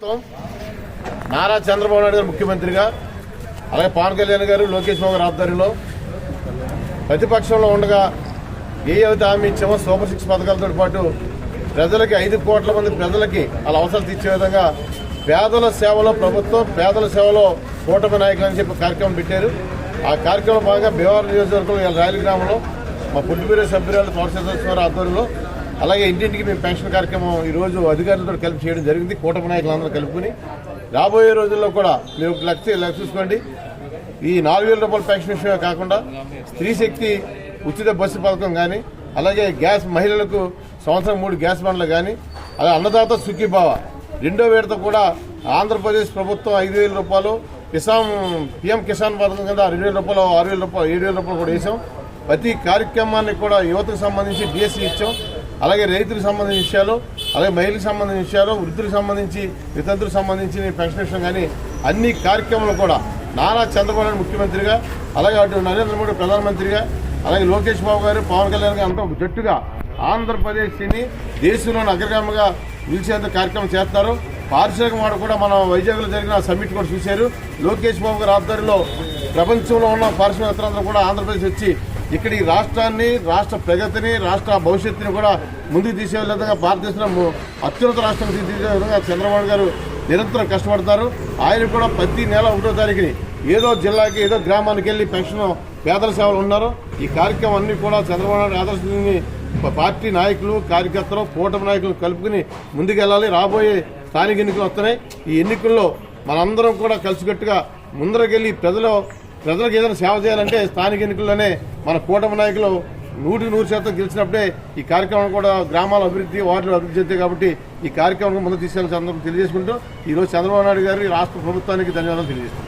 ప్రభుత్వం. నారా చంద్రబాబు నాయుడు గారు ముఖ్యమంత్రిగా అలాగే పవన్ కళ్యాణ్ గారు లోకేష్ బాబు గారి ఆధ్వర్యంలో ప్రతిపక్షంలో ఉండగా ఏ అయితే హామీ ఇచ్చామో సూపర్ సిక్స్ పథకాలతో పాటు ప్రజలకి ఐదు కోట్ల మంది ప్రజలకి వాళ్ళ అవసరాలు తీర్చే విధంగా పేదల సేవలో ప్రభుత్వం పేదల సేవలో కూటమి నాయకులు అని చెప్పి కార్యక్రమం పెట్టారు. ఆ కార్యక్రమం భాగంగా భీమవరం నియోజకవర్గంలో రాయల గ్రామంలో మా పుట్టిపేరు సభ్యురాలు పవర్ సదస్సు ఆధ్వర్యంలో అలాగే ఇంటింటికి మేము పెన్షన్ కార్యక్రమం ఈ రోజు అధికారులతో కలిపి చేయడం జరిగింది. కూటమి నాయకులందరూ కలుపుకుని. రాబోయే రోజుల్లో కూడా మీరు ఒక లక్ష లక్ష చూసుకోండి. ఈ నాలుగు వేల రూపాయల పెన్షన్ విషయమే కాకుండా స్త్రీ శక్తి ఉచిత బస్సు పథకం కానీ అలాగే గ్యాస్ మహిళలకు సంవత్సరం మూడు గ్యాస్ బండ్లు కానీ అలాగే అన్నదాత సుఖీభావ రెండో విడత కూడా ఆంధ్రప్రదేశ్ ప్రభుత్వం ఐదు వేల రూపాయలు కిసాన్ పిఎం కిసాన్ పథకం కింద రెండు వేల రూపాయలు ఆరు వేల రూపాయలు ఏడు వేల రూపాయలు కూడా వేసాం. ప్రతి కార్యక్రమానికి కూడా యువతకు సంబంధించి డిఎస్సీ ఇచ్చాం. అలాగే రైతులకు సంబంధించిన విషయాలు అలాగే మహిళలకు సంబంధించిన విషయాలు వృద్ధులకు సంబంధించి వితంతులకు సంబంధించి పెన్షన్ విషయం కానీ అన్ని కార్యక్రమాలు కూడా నారా చంద్రబాబు నాయుడు ముఖ్యమంత్రిగా అలాగే అటు నరేంద్ర మోడీ ప్రధానమంత్రిగా అలాగే లోకేష్ బాబు గారు పవన్ కళ్యాణ్ గారు అంతా ఒక జట్టుగా ఆంధ్రప్రదేశ్ని దేశంలోని అగ్రగామిగా నిలిచేందుకు కార్యక్రమం చేస్తారు. పారిశ్రామిక వాడు కూడా మన వైజాగ్లో జరిగిన సమ్మిట్ కూడా చూశారు. లోకేష్ బాబు గారి ఆధ్వర్యంలో ప్రపంచంలో ఉన్న పారిశ్రామికవేత్తలందరూ కూడా ఆంధ్రప్రదేశ్ వచ్చి ఇక్కడ ఈ రాష్ట్రాన్ని రాష్ట్ర ప్రగతిని రాష్ట్ర భవిష్యత్తుని కూడా ముందుకు తీసే విధంగా భారతదేశంలో అత్యున్నత రాష్ట్రం తీసే విధంగా చంద్రబాబు గారు నిరంతరం కష్టపడతారు. ఆయన కూడా ప్రతి నెల ఒకటో తారీఖుని ఏదో జిల్లాకి ఏదో గ్రామానికి వెళ్ళి పెన్షన్ పేదల సేవలు ఉన్నారు. ఈ కార్యక్రమం అన్ని కూడా చంద్రబాబు నాయుడు ఆదర్శించి పార్టీ నాయకులు కార్యకర్తలు కూటమి నాయకులు కలుపుకుని ముందుకెళ్ళాలి రాబోయే స్థానిక ఎన్నికలు వస్తున్నాయి. ఈ ఎన్నికల్లో మనందరం కూడా కలిసికట్టుగా ముందరకెళ్ళి ప్రజలు ప్రజలకు ఏదైనా సేవ చేయాలంటే స్థానిక ఎన్నికల్లోనే మన కూటమి నాయకులు నూటికి నూరు శాతం గెలిచినప్పుడే ఈ కార్యక్రమం కూడా గ్రామాల అభివృద్ధి వార్డుల అభివృద్ధి చెందే కాబట్టి ఈ కార్యక్రమం ముందు తీసుకెళ్ళి సందర్భం తెలియజేసుకుంటూ ఈ రోజు చంద్రబాబు నాయుడు గారి రాష్ట్ర ప్రభుత్వానికి ధన్యవాదాలు తెలియజేస్తున్నాం.